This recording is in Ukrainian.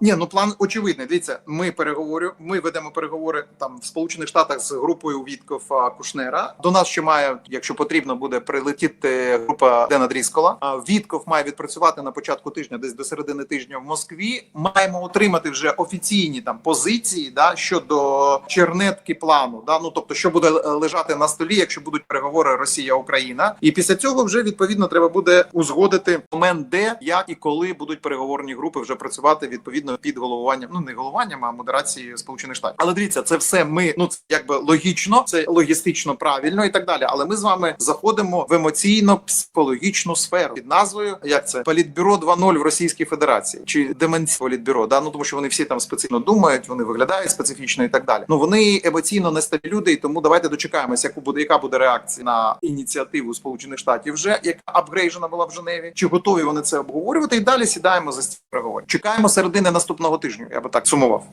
Ні, ну план очевидний. Дивіться, ми переговорю. Ми ведемо переговори там в Сполучених Штатах з групою Вітков Кушнера. До нас ще має, якщо потрібно, буде прилетіти група Дена Дріскола. Вітков має відпрацювати на початку тижня, десь до середини тижня в Москві. Маємо отримати вже офіційні там позиції да щодо чернетки плану. Да, ну тобто, що буде лежати на столі, якщо будуть переговори Росія Україна, і після цього вже відповідно треба буде узгодити момент, де як і коли будуть переговорні групи вже працювати відповідно під головуванням, ну не головуванням, а модерації Сполучених Штатів. Але дивіться, це все ми ну це якби логічно, це логістично правильно і так далі. Але ми з вами заходимо в емоційно-психологічну сферу під назвою як це Політбюро 2.0 в Російській Федерації чи деменція Політбюро, да ну тому що вони всі там специфічно думають, вони виглядають специфічно і так далі. Ну вони емоційно нестабільні люди, і тому давайте дочекаємося, яку буде яка буде реакція на ініціативу Сполучених Штатів, вже яка апгрейжена була в Женеві. Чи готові вони це обговорювати? І далі сідаємо за стіл переговорів. Чекаємо середини наступного тижня. Я би так сумував.